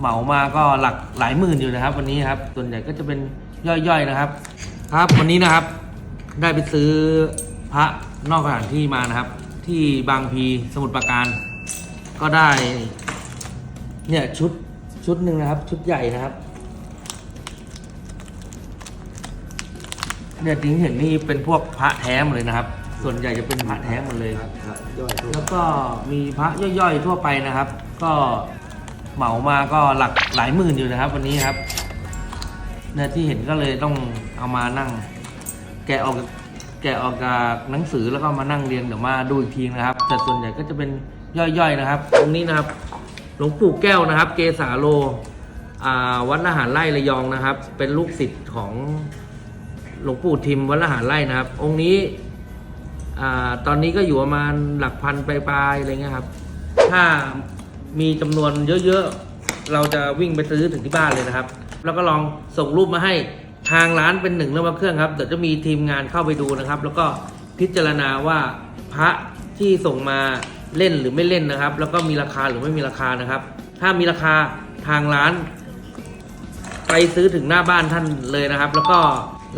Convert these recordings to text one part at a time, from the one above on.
เหมามาก็หลักหลายหมื่นอยู่นะครับ วันนี้ครับส่วนใหญ่ก็จะเป็นย่อยๆนะครับ ครับวันนี้นะครับ ได้ไปซื้อพระนอกสถานที่มานะครับ ที่บางพีสมุทรปราการ ก็ได้ เนี่ยชุดชุดหนึ่งนะครับ ชุดใหญ่นะครับเนี่ยจริงเห็นนี่เป็นพวกพระแท้หมดเลยนะครับ ส่วนใหญ่จะเป็นพระแท้หมดเลย ครับย่อยแล้วก็มีพระย่อยๆทั่วไปนะครับ ก็ เหมามาก็หลักหลายหมื่นอยู่นะครับ วันนี้ครับ เนี่ยที่เห็นก็เลยต้องเอามานั่ง แกะออกแกะออกจากหนังสือแล้วก็มานั่งเรียงเดี๋ยวมาดูอีกทีนะครับ แต่ส่วนใหญ่ก็จะเป็นย่อยๆนะครับ ตรงนี้นะครับ หลวงปู่แก้วนะครับ เกษาโลวัดละหารไร่ระยองนะครับ เป็นลูกศิษย์ของหลวงปู่ทิมวัดละหารไร่นะครับ องค์นี้ตอนนี้ก็อยู่ประมาณหลักพันปลายๆอะไรเงี้ยครับถ้า มีจำนวนเยอะๆ เราจะวิ่งไปซื้อถึงที่บ้านเลยนะครับ แล้วก็ลองส่งรูปมาให้ทางร้านเป็นหนึ่งเรื่องเครื่องครับเดี๋ยวจะมีทีมงานเข้าไปดูนะครับ แล้วก็พิจารณาว่าพระที่ส่งมาเล่นหรือไม่เล่นนะครับ แล้วก็มีราคาหรือไม่มีราคานะครับ ถ้ามีราคาทางร้าน ไปซื้อถึงหน้าบ้านท่านเลยนะครับ แล้วก็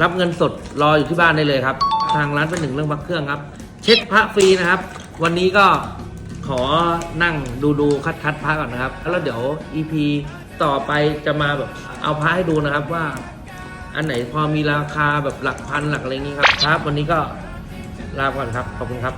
รับเงินสดรออยู่ที่บ้านได้เลยครับ ทางร้านเป็นหนึ่งเรื่องพักเครื่องครับ เช็คพระฟรีนะครับ วันนี้ก็ ขอนั่งดูดูคัดคัดพระก่อนนะครับ แล้วเดี๋ยว EP ต่อไปจะมาแบบเอาพระให้ดูนะครับว่า อันไหนพอมีราคาแบบหลักพันหลักอะไรอย่างนี้ครับครับ วันนี้ก็ลาก่อนครับ ขอบคุณครับ